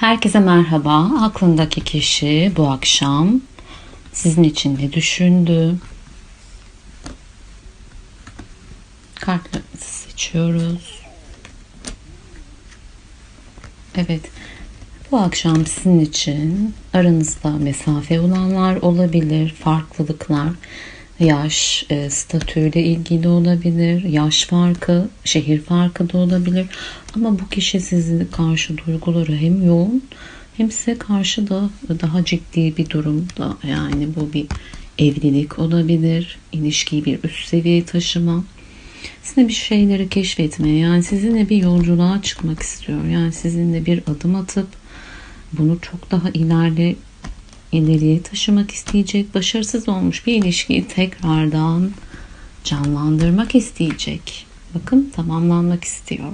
Herkese merhaba. Aklındaki kişi bu akşam sizin için ne düşündü? Kartlarımızı seçiyoruz. Evet. Bu akşam sizin için aranızda mesafe olanlar olabilir, farklılıklar, yaş, e, statüyle ilgili olabilir, yaş farkı, şehir farkı da olabilir. Ama bu kişi sizi karşı duyguları hem yoğun hem size karşı da daha ciddi bir durumda. Yani bu bir evlilik olabilir, ilişkiyi bir üst seviyeye taşıma. Sizinle bir şeyleri keşfetmeye yani sizinle bir yolculuğa çıkmak istiyor. Yani sizinle bir adım atıp bunu çok daha ilerle ileriye taşımak isteyecek. Başarısız olmuş bir ilişkiyi tekrardan canlandırmak isteyecek. Bakın tamamlanmak istiyor.